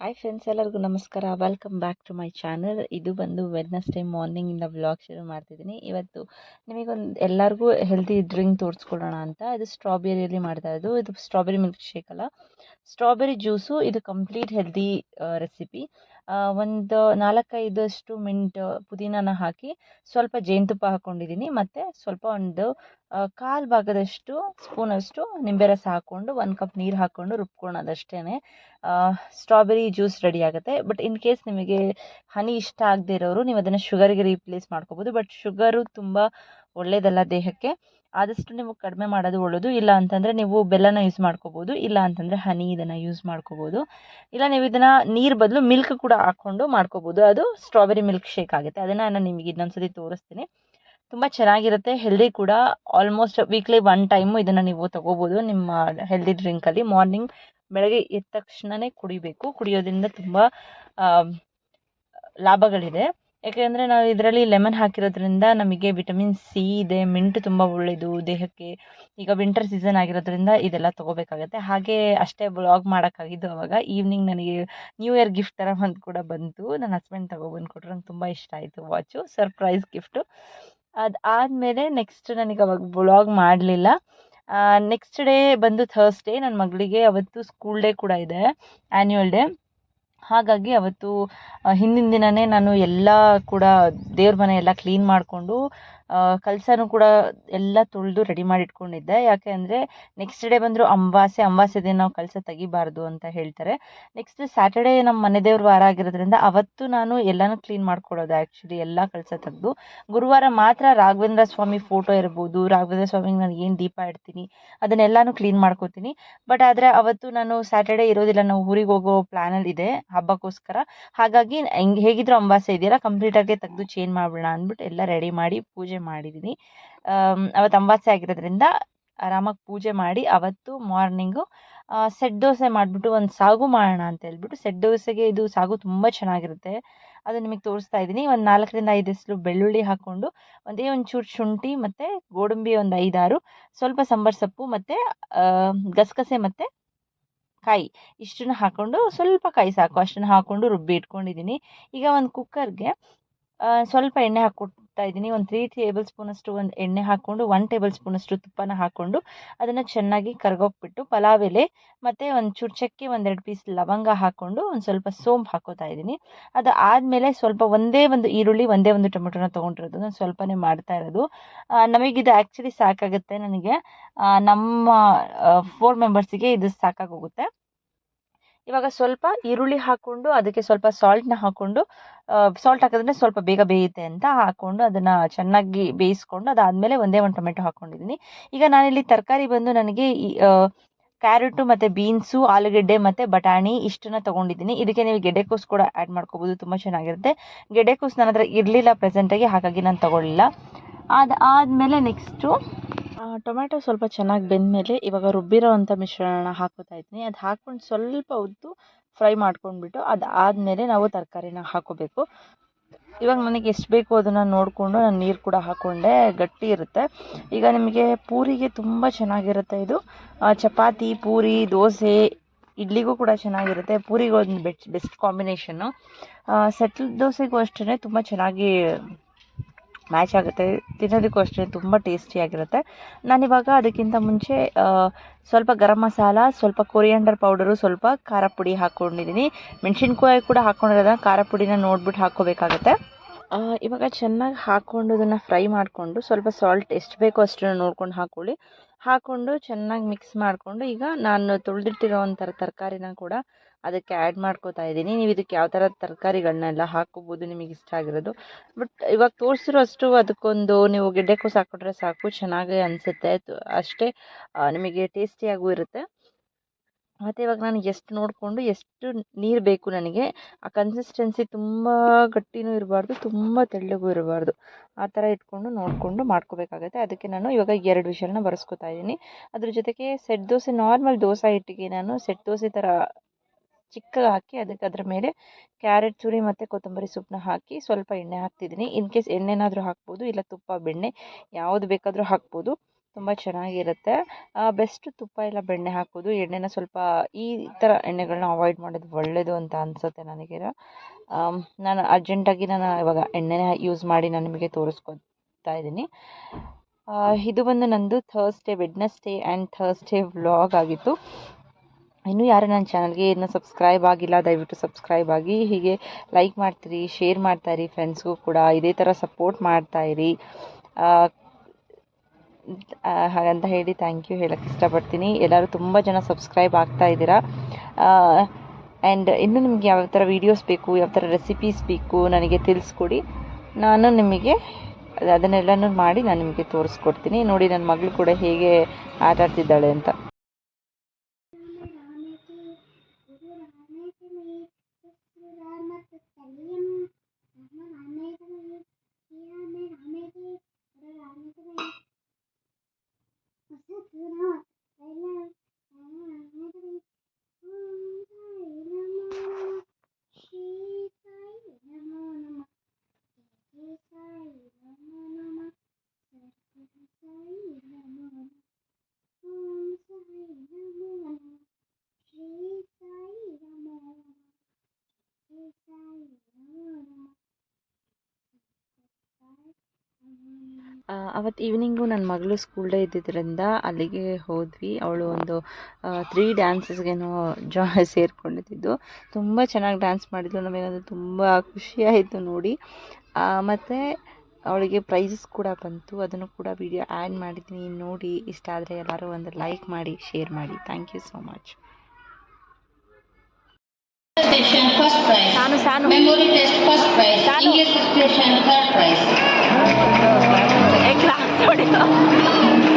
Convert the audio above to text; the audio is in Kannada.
ಹಾಯ್ ಫ್ರೆಂಡ್ಸ್ ಎಲ್ಲರಿಗೂ ನಮಸ್ಕಾರ. Welcome back to my channel ಇದು ಬಂದು ವೆಡ್ನೆಸ್ಡೇ ಮಾರ್ನಿಂಗ್ ಇಂದ ವ್ಲಾಗ್ ಶುರು ಮಾಡ್ತಿದ್ದೀನಿ. ಇವತ್ತು ನಿಮಗೊಂದು ಎಲ್ಲರಿಗೂ ಹೆಲ್ದಿ ಡ್ರಿಂಕ್ ತೋರಿಸ್ಕೊಡೋಣ ಅಂತ. ಇದು ಸ್ಟ್ರಾಬೆರಿಯಲ್ಲಿ ಮಾಡ್ತಾ ಇರೋದು. ಇದು ಸ್ಟ್ರಾಬೆರಿ ಮಿಲ್ಕ್ ಶೇಕ್ ಅಲ್ಲ. ಸ್ಟ್ರಾಬೆರಿ ಜ್ಯೂಸು ಇದು ಕಂಪ್ಲೀಟ್ ಹೆಲ್ದಿ ರೆಸಿಪಿ ಒಂದು ನಾಲ್ಕೈದಷ್ಟು ಮಿಂಟ್ ಪುದೀನಾನ ಹಾಕಿ ಸ್ವಲ್ಪ ಜೇನುತುಪ್ಪ ಹಾಕ್ಕೊಂಡಿದ್ದೀನಿ ಮತ್ತು ಸ್ವಲ್ಪ ಒಂದು ಕಾಲು ಭಾಗದಷ್ಟು ಸ್ಪೂನಷ್ಟು ನಿಂಬೆ ರಸ ಹಾಕ್ಕೊಂಡು ಒಂದು ಕಪ್ ನೀರು ಹಾಕ್ಕೊಂಡು ರುಬ್ಕೊಳೋದಷ್ಟೇ ಸ್ಟ್ರಾಬೆರಿ ಜ್ಯೂಸ್ ರೆಡಿ ಆಗುತ್ತೆ. ಬಟ್ ಇನ್ ಕೇಸ್ ನಿಮಗೆ ಹನಿ ಇಷ್ಟ ಆಗದೆ ಇರೋರು, ನೀವು ಅದನ್ನು ಶುಗರ್ಗೆ ರೀಪ್ಲೇಸ್ ಮಾಡ್ಕೋಬೋದು. ಬಟ್ ಶುಗರು ತುಂಬ ಒಳ್ಳೆಯದಲ್ಲ ದೇಹಕ್ಕೆ. ಆದಷ್ಟು ನೀವು ಕಡಿಮೆ ಮಾಡೋದು ಒಳ್ಳೆಯದು ಇಲ್ಲ ಅಂತಂದರೆ ನೀವು ಬೆಲ್ಲನ ಯೂಸ್ ಮಾಡ್ಕೋಬೋದು. ಇಲ್ಲ ಅಂತಂದರೆ ಹನಿ ಇದನ್ನು ಯೂಸ್ ಮಾಡ್ಕೋಬೋದು. ಇಲ್ಲ ನೀವು ಇದನ್ನು ನೀರು ಬದಲು ಮಿಲ್ಕ್ ಕೂಡ ಹಾಕ್ಕೊಂಡು ಮಾಡ್ಕೋಬೋದು. ಅದು ಸ್ಟ್ರಾಬೆರಿ ಮಿಲ್ಕ್ ಶೇಕ್ ಆಗುತ್ತೆ. ಅದನ್ನು ನಾನು ನಿಮಗೆ ಇನ್ನೊಂದ್ಸತಿ ತೋರಿಸ್ತೀನಿ. ತುಂಬ ಚೆನ್ನಾಗಿರುತ್ತೆ. ಹೆಲ್ದಿ ಕೂಡ. ಆಲ್ಮೋಸ್ಟ್ ವೀಕ್ಲಿ ಒನ್ ಟೈಮು ಇದನ್ನು ನೀವು ತೊಗೋಬೋದು. ನಿಮ್ಮ ಹೆಲ್ದಿ ಡ್ರಿಂಕಲ್ಲಿ ಮಾರ್ನಿಂಗ್ ಬೆಳಗ್ಗೆ ಎದ್ದ ತಕ್ಷಣವೇ ಕುಡಿಬೇಕು. ಕುಡಿಯೋದ್ರಿಂದ ತುಂಬ ಲಾಭಗಳಿದೆ. ಯಾಕೆಂದರೆ ನಾವು ಇದರಲ್ಲಿ ಲೆಮನ್ ಹಾಕಿರೋದ್ರಿಂದ ನಮಗೆ ವಿಟಮಿನ್ ಸಿ ಇದೆ ಮಿಂಟ್ ತುಂಬ ಒಳ್ಳೆಯದು ದೇಹಕ್ಕೆ ಈಗ ವಿಂಟರ್ ಸೀಸನ್ ಆಗಿರೋದ್ರಿಂದ ಇದೆಲ್ಲ ತೊಗೋಬೇಕಾಗತ್ತೆ. ಹಾಗೆ ಅಷ್ಟೇ ಬ್ಲಾಗ್ ಮಾಡೋಕ್ಕಾಗಿದ್ದು ಅವಾಗ ಈವ್ನಿಂಗ್ ನನಗೆ ನ್ಯೂ ಇಯರ್ ಗಿಫ್ಟ್ ಥರ ಒಂದು ಕೂಡ ಬಂತು. ನನ್ನ ಹಸ್ಬೆಂಡ್ ತೊಗೊಬಂದು ಕೊಟ್ಟರು ನಂಗೆ ತುಂಬ ಇಷ್ಟ ಆಯಿತು ವಾಚು ಸರ್ಪ್ರೈಸ್ ಗಿಫ್ಟು ಅದು ಆದಮೇಲೆ ನೆಕ್ಸ್ಟ್ ನನಗೆ ಅವಾಗ ಬ್ಲಾಗ್ ಮಾಡಲಿಲ್ಲ. ನೆಕ್ಸ್ಟ್ ಡೇ ಬಂದು ಥರ್ಸ್ಡೇ ನನ್ನ ಮಗಳಿಗೆ ಅವತ್ತು ಸ್ಕೂಲ್ ಡೇ ಕೂಡ ಇದೆ ಆ್ಯನ್ಯುವಲ್ ಡೇ ಹಾಗಾಗಿ ಅವತ್ತು ಹಿಂದಿನ ದಿನವೇ ನಾನು ಎಲ್ಲ ಕೂಡ ದೇವ್ರ ಮನೆ ಎಲ್ಲ ಕ್ಲೀನ್ ಮಾಡಿಕೊಂಡು ಕಳಸನೂ ಕೂಡ ಎಲ್ಲ ತೊಳೆದು ರೆಡಿ ಮಾಡಿ ಇಟ್ಕೊಂಡಿದ್ದೆ ಯಾಕೆ ಅಂದರೆ ನೆಕ್ಸ್ಟ್ ಡೇ ಬಂದರೂ ಅಮಾವಾಸ್ಯೆ ಅಮಾವಾಸ್ಯೆ ದಿನ ನಾವು ಕಳಸ ತೆಗಿಬಾರ್ದು ಅಂತ ಹೇಳ್ತಾರೆ. ನೆಕ್ಸ್ಟ್ ಸ್ಯಾಟರ್ಡೇ ನಮ್ಮ ಮನೆ ದೇವ್ರ ವಾರ ಆಗಿರೋದ್ರಿಂದ ಅವತ್ತು ನಾನು ಎಲ್ಲನೂ ಕ್ಲೀನ್ ಮಾಡ್ಕೊಡೋದು ಆ್ಯಕ್ಚುಲಿ ಎಲ್ಲ ಕಳಸ ತೆಗೆದು. ಗುರುವಾರ ಮಾತ್ರ ರಾಘವೇಂದ್ರ ಸ್ವಾಮಿ ಫೋಟೋ ಇರ್ಬೋದು. ರಾಘವೇಂದ್ರ ಸ್ವಾಮಿಗೆ ನಾನು ಏನು ದೀಪ ಇಡ್ತೀನಿ, ಅದನ್ನೆಲ್ಲನೂ ಕ್ಲೀನ್ ಮಾಡ್ಕೋತೀನಿ. ಬಟ್ ಆದರೆ ಅವತ್ತು ನಾನು ಸ್ಯಾಟರ್ಡೇ ಇರೋದಿಲ್ಲ, ನಾವು ಊರಿಗೆ ಹೋಗೋ ಪ್ಲ್ಯಾನಲ್ಲಿ ಇದೆ, ಹಬ್ಬಕ್ಕೋಸ್ಕರ. ಹಾಗಾಗಿ ಹೆಂಗೆ, ಹೇಗಿದ್ರು ಅಮಾವಾಸ್ಯೆ ಇದೆಯಲ್ಲ ಕಂಪ್ಲೀಟಾಗಿ ತೆಗೆದು ಚೇಂಜ್ ಮಾಡಿಬಿಡೋಣ ಅಂದ್ಬಿಟ್ಟು ಎಲ್ಲ ರೆಡಿ ಮಾಡಿ ಪೂಜೆ ಮಾಡಿದ್ದೀನಿ ಅವತ್ತು ಅಮಾವಾಸ್ಯೆ ಆಗಿರೋದ್ರಿಂದ ಆರಾಮಾಗಿ ಪೂಜೆ ಮಾಡಿ ಅವತ್ತು ಮಾರ್ನಿಂಗು ಸೆಟ್ ದೋಸೆ ಮಾಡಿಬಿಟ್ಟು ಒಂದು ಸಾಗು ಮಾಡೋಣ ಅಂತ ಹೇಳ್ಬಿಟ್ಟು ಸೆಟ್ ದೋಸೆಗೆ ಇದು ಸಾಗು ತುಂಬ ಚೆನ್ನಾಗಿರುತ್ತೆ. ಅದು ನಿಮಗೆ ತೋರಿಸ್ತಾ ಇದ್ದೀನಿ ಒಂದು ನಾಲ್ಕರಿಂದ ಐದು ಹೆಸರು ಬೆಳ್ಳುಳ್ಳಿ ಹಾಕ್ಕೊಂಡು ಒಂದೇ ಒಂದು ಚೂರು ಶುಂಠಿ ಮತ್ತು ಗೋಡಂಬಿ ಒಂದು ಐದಾರು, ಸ್ವಲ್ಪ ಸಾಂಬಾರ್ ಸೊಪ್ಪು ಮತ್ತು ಗಸಗಸೆ ಮತ್ತು ಕಾಯಿ ಇಷ್ಟನ್ನು ಹಾಕ್ಕೊಂಡು ಸ್ವಲ್ಪ ಕಾಯಿ ಸಾಕು. ಅಷ್ಟನ್ನು ಹಾಕ್ಕೊಂಡು ರುಬ್ಬಿ ಇಟ್ಕೊಂಡಿದ್ದೀನಿ ಈಗ ಒಂದು ಕುಕ್ಕರ್ಗೆ ಸ್ವಲ್ಪ ಎಣ್ಣೆ ಹಾಕ್ಕೊಡ್ತಾ ಇದ್ದೀನಿ. ಒಂದು ತ್ರೀ ಟೇಬಲ್ ಸ್ಪೂನಷ್ಟು ಒಂದು ಎಣ್ಣೆ ಹಾಕ್ಕೊಂಡು ಒನ್ ಟೇಬಲ್ ಸ್ಪೂನಷ್ಟು ತುಪ್ಪನ ಹಾಕ್ಕೊಂಡು ಅದನ್ನು ಚೆನ್ನಾಗಿ ಕರ್ಗೋಗ್ಬಿಟ್ಟು ಪಲಾವ್ ಎಲೆ ಮತ್ತು ಒಂದು ಚುರ್ಚಕ್ಕಿ ಚಕ್ಕೆ ಒಂದೆರಡು ಪೀಸ್ ಲವಂಗ ಹಾಕ್ಕೊಂಡು ಒಂದು ಸ್ವಲ್ಪ ಸೋಂಪು ಹಾಕೋತಾ ಇದ್ದೀನಿ. ಅದು ಆದಮೇಲೆ ಸ್ವಲ್ಪ ಒಂದೇ ಒಂದು ಈರುಳ್ಳಿ, ಒಂದೇ ಒಂದು ಟೊಮೆಟೊನ ತೊಗೊಂಡಿರೋದು. ನಾನು ಸ್ವಲ್ಪನೇ ಮಾಡ್ತಾ ಇರೋದು. ನಮಗಿದು ಆ್ಯಕ್ಚುಲಿ ಸಾಕಾಗುತ್ತೆ ನನಗೆ. ನಮ್ಮ ಫೋರ್ ಮೆಂಬರ್ಸಿಗೆ ಇದು ಸಾಕಾಗೋಗುತ್ತೆ. ಇವಾಗ ಸ್ವಲ್ಪ ಈರುಳ್ಳಿ ಹಾಕ್ಕೊಂಡು ಅದಕ್ಕೆ ಸ್ವಲ್ಪ ಸಾಲ್ಟ್ನ ಹಾಕ್ಕೊಂಡು ಸಾಲ್ಟ್ ಹಾಕಿದ್ರೆ ಸ್ವಲ್ಪ ಬೇಗ ಬೇಯುತ್ತೆ ಅಂತ ಹಾಕ್ಕೊಂಡು ಅದನ್ನು ಚೆನ್ನಾಗಿ ಬೇಯಿಸ್ಕೊಂಡು ಅದಾದಮೇಲೆ ಒಂದೇ ಒಂದು ಟೊಮೆಟೊ ಹಾಕ್ಕೊಂಡಿದ್ದೀನಿ ಈಗ ನಾನಿಲ್ಲಿ ತರಕಾರಿ ಬಂದು ನನಗೆ ಕ್ಯಾರೆಟು ಮತ್ತು ಬೀನ್ಸು, ಆಲೂಗೆಡ್ಡೆ ಮತ್ತು ಬಟಾಣಿ ಇಷ್ಟನ್ನು ತೊಗೊಂಡಿದ್ದೀನಿ. ಇದಕ್ಕೆ ನೀವು ಗೆಡೆಕೋಸ್ ಕೂಡ ಆ್ಯಡ್ ಮಾಡ್ಕೋಬೋದು, ತುಂಬ ಚೆನ್ನಾಗಿರುತ್ತೆ. ಗೆಡ್ಡೆಕೋಸು ನನ್ನ ಹತ್ರ ಇರಲಿಲ್ಲ ಪ್ರೆಸೆಂಟಾಗಿ ಹಾಗಾಗಿ ನಾನು ತೊಗೊಳ್ಳಿಲ್ಲ. ಅದು, ಆದಮೇಲೆ ನೆಕ್ಸ್ಟು ಟೊಮ್ಯಾಟೊ ಸ್ವಲ್ಪ ಚೆನ್ನಾಗಿ ಬೆಂದಮೇಲೆ ಇವಾಗ ರುಬ್ಬಿರೋ ಅಂಥ ಮಿಶ್ರಣನ ಹಾಕೋತಾ ಇದ್ದೀನಿ ಅದು ಹಾಕ್ಕೊಂಡು ಸ್ವಲ್ಪ ಹೊತ್ತು ಫ್ರೈ ಮಾಡ್ಕೊಂಡ್ಬಿಟ್ಟು ಅದು ಆದಮೇಲೆ ನಾವು ತರಕಾರಿನ ಹಾಕೋಬೇಕು. ಇವಾಗ ನನಗೆ ಎಷ್ಟು ಬೇಕು ಅದನ್ನು ನೋಡಿಕೊಂಡು ನಾನು ನೀರು ಕೂಡ ಹಾಕ್ಕೊಂಡೆ ಗಟ್ಟಿ ಇರುತ್ತೆ. ಈಗ ನಿಮಗೆ ಪೂರಿಗೆ ತುಂಬ ಚೆನ್ನಾಗಿರುತ್ತೆ ಇದು. ಚಪಾತಿ, ಪೂರಿ, ದೋಸೆ ಇಡ್ಲಿಗೂ ಕೂಡ ಚೆನ್ನಾಗಿರುತ್ತೆ. ಪೂರಿಗೆ ಒಂದು ಬೆಸ್ಟ್ ಬೆಸ್ಟ್ ಕಾಂಬಿನೇಷನ್ನು. ಸೆಟ್ಲ್ ದೋಸೆಗೂ ಅಷ್ಟೇ ತುಂಬ ಚೆನ್ನಾಗಿ ಮ್ಯಾಚ್ ಆಗುತ್ತೆ. ತಿನ್ನೋದಕ್ಕೂ ಅಷ್ಟೇ ತುಂಬ ಟೇಸ್ಟಿಯಾಗಿರುತ್ತೆ ನಾನಿವಾಗ ಅದಕ್ಕಿಂತ ಮುಂಚೆ ಸ್ವಲ್ಪ ಗರಂ ಮಸಾಲ, ಸ್ವಲ್ಪ ಕೊರಿಯಾಂಡರ್ ಪೌಡರು ಸ್ವಲ್ಪ ಖಾರ ಪುಡಿ ಹಾಕ್ಕೊಂಡಿದ್ದೀನಿ ಮೆಣಸಿನ್ಕಾಯಿ ಕೂಡ ಹಾಕ್ಕೊಂಡಿರೋದನ್ನ ಖಾರ ಪುಡಿನ ನೋಡ್ಬಿಟ್ಟು ಹಾಕ್ಕೋಬೇಕಾಗತ್ತೆ. ಇವಾಗ ಚೆನ್ನಾಗಿ ಹಾಕ್ಕೊಂಡು ಅದನ್ನು ಫ್ರೈ ಮಾಡಿಕೊಂಡು ಸ್ವಲ್ಪ ಸಾಲ್ಟ್ ಎಷ್ಟು ಬೇಕೋ ಅಷ್ಟನ್ನು ನೋಡ್ಕೊಂಡು ಹಾಕ್ಕೊಳ್ಳಿ ಹಾಕ್ಕೊಂಡು ಚೆನ್ನಾಗಿ ಮಿಕ್ಸ್ ಮಾಡಿಕೊಂಡು ಈಗ ನಾನು ತೊಳೆದಿಟ್ಟಿರೋ ಒಂಥರ ತರಕಾರಿನ ಕೂಡ ಅದಕ್ಕೆ ಆ್ಯಡ್ ಮಾಡ್ಕೋತಾ ಇದ್ದೀನಿ. ನೀವು ಇದಕ್ಕೆ ಯಾವ ಥರ ತರಕಾರಿಗಳನ್ನೆಲ್ಲ ಹಾಕೋಬೋದು ನಿಮಗೆ ಇಷ್ಟ ಆಗಿರೋದು. ಬಟ್ ಇವಾಗ ತೋರಿಸಿರೋ ಅಷ್ಟು ಅದಕ್ಕೊಂದು ನೀವು ಗೆಡ್ಡೆಕೋಸು ಹಾಕ್ಕೊಟ್ರೆ ಸಾಕು, ಚೆನ್ನಾಗಿ ಅನಿಸುತ್ತೆ. ಅಷ್ಟೇ ನಿಮಗೆ ಟೇಸ್ಟಿಯಾಗೂ ಇರುತ್ತೆ. ಮತ್ತು ಇವಾಗ ನಾನು ಎಷ್ಟು ನೋಡಿಕೊಂಡು ಎಷ್ಟು ನೀರು ಬೇಕು ನನಗೆ, ಆ ಕನ್ಸಿಸ್ಟೆನ್ಸಿ ತುಂಬ ಗಟ್ಟಿನೂ ಇರಬಾರ್ದು, ತುಂಬ ತೆಳ್ಳಗೂ ಇರಬಾರ್ದು. ಆ ಥರ ಇಟ್ಕೊಂಡು ನೋಡಿಕೊಂಡು ಮಾಡ್ಕೋಬೇಕಾಗುತ್ತೆ. ಅದಕ್ಕೆ ನಾನು ಇವಾಗ ಎರಡು ವಿಷಯನ ಬರೆಸ್ಕೊತಾ ಇದ್ದೀನಿ. ಅದ್ರ ಜೊತೆಗೆ ಸೆಟ್ ದೋಸೆ ನಾರ್ಮಲ್ ದೋಸೆ ಹಿಟ್ಟಿಗೆ ನಾನು ಸೆಟ್ ದೋಸೆ ಥರ ಚಿಕ್ಕಗೆ ಹಾಕಿ ಅದಕ್ಕೆ ಅದ್ರ ಮೇಲೆ ಕ್ಯಾರೆಟ್ ತುರಿ ಮತ್ತು ಕೊತ್ತಂಬರಿ ಸೊಪ್ಪನ್ನ ಹಾಕಿ ಸ್ವಲ್ಪ ಎಣ್ಣೆ ಹಾಕ್ತಿದ್ದೀನಿ. ಇನ್ ಕೇಸ್ ಎಣ್ಣೆನಾದರೂ ಹಾಕ್ಬೋದು, ಇಲ್ಲ ತುಪ್ಪ, ಬೆಣ್ಣೆ ಯಾವುದು ಬೇಕಾದರೂ ಹಾಕ್ಬೋದು. ತುಂಬ ಚೆನ್ನಾಗಿರುತ್ತೆ. ಬೆಸ್ಟ್ ತುಪ್ಪ ಇಲ್ಲ ಬೆಣ್ಣೆ ಹಾಕೋದು ಎಣ್ಣೆನ ಸ್ವಲ್ಪ ಈ ಥರ ಎಣ್ಣೆಗಳನ್ನ ಅವಾಯ್ಡ್ ಮಾಡೋದು ಒಳ್ಳೆಯದು ಅಂತ ಅನಿಸುತ್ತೆ ನನಗೆ. ನಾನು ಅರ್ಜೆಂಟಾಗಿ ನಾನು ಇವಾಗ ಎಣ್ಣೆನ ಯೂಸ್ ಮಾಡಿ ನಾನು ನಿಮಗೆ ತೋರಿಸ್ಕೊತಾ ಇದ್ದೀನಿ. ಇದು ಬಂದು ನಂದು Thursday Wednesday and Thursday vlog ಆಗಿತ್ತು. ಇನ್ನೂ ಯಾರು ನನ್ನ ಚಾನಲ್ಗೆ ಇನ್ನೂ ಸಬ್ಸ್ಕ್ರೈಬ್ ಆಗಿಲ್ಲ, ದಯವಿಟ್ಟು ಸಬ್ಸ್ಕ್ರೈಬ್ ಆಗಿ. ಹೀಗೆ ಲೈಕ್ ಮಾಡ್ತೀರಿ ಶೇರ್ ಮಾಡ್ತಾಯಿರಿ ಫ್ರೆಂಡ್ಸ್ಗೂ ಕೂಡ. ಇದೇ ಥರ ಸಪೋರ್ಟ್ ಮಾಡ್ತಾಯಿರಿ. ಹಾಗಂತ ಹೇಳಿ ಥ್ಯಾಂಕ್ ಯು ಹೇಳಕ್ಕೆ ಇಷ್ಟಪಡ್ತೀನಿ. ಎಲ್ಲರೂ ತುಂಬ ಜನ ಸಬ್ಸ್ಕ್ರೈಬ್ ಆಗ್ತಾ ಇದ್ದೀರಾ. ಆ್ಯಂಡ್ ಇನ್ನೂ ನಿಮಗೆ ಯಾವ ಥರ ವೀಡಿಯೋಸ್ ಬೇಕು, ಯಾವ ಥರ ರೆಸಿಪೀಸ್ ಬೇಕು ನನಗೆ ತಿಳಿಸ್ಕೊಡಿ. ನಾನು ನಿಮಗೆ ಅದ್- ಅದನ್ನೆಲ್ಲನೂ ಮಾಡಿ ನಾನು ನಿಮಗೆ ತೋರಿಸ್ಕೊಡ್ತೀನಿ. ನೋಡಿ ನನ್ನ ಮಗಳು ಕೂಡ ಹೇಗೆ ಆಟಾಡ್ತಿದ್ದಾಳೆ ಅಂತ. ಅವತ್ತು ಈವ್ನಿಂಗು ನನ್ನ ಮಗಳು ಸ್ಕೂಲ್ ಡೇ ಇದ್ದಿದ್ದರಿಂದ ಅಲ್ಲಿಗೆ ಹೋದ್ವಿ. ಅವಳು ಒಂದು ತ್ರೀ ಡ್ಯಾನ್ಸಸ್ಗೇನೋ ಜಾ ಸೇರ್ಕೊಂಡಿದ್ದು ತುಂಬ ಚೆನ್ನಾಗಿ ಡ್ಯಾನ್ಸ್ ಮಾಡಿದ್ಲು. ನಮಗಂತೂ ತುಂಬ ಖುಷಿ ಆಯಿತು ನೋಡಿ. ಮತ್ತು ಅವಳಿಗೆ ಪ್ರೈಸಸ್ ಕೂಡ ಬಂತು. ಅದನ್ನು ಕೂಡ ವಿಡಿಯೋ ಆ್ಯಡ್ ಮಾಡಿದ್ದೀನಿ ನೋಡಿ ಇಷ್ಟ ಆದರೆ ಎಲ್ಲರೂ ಒಂದು ಲೈಕ್ ಮಾಡಿ ಶೇರ್ ಮಾಡಿ. Thank you so much. Sanu Sanu test first prize. Sanu. Third station 我离了。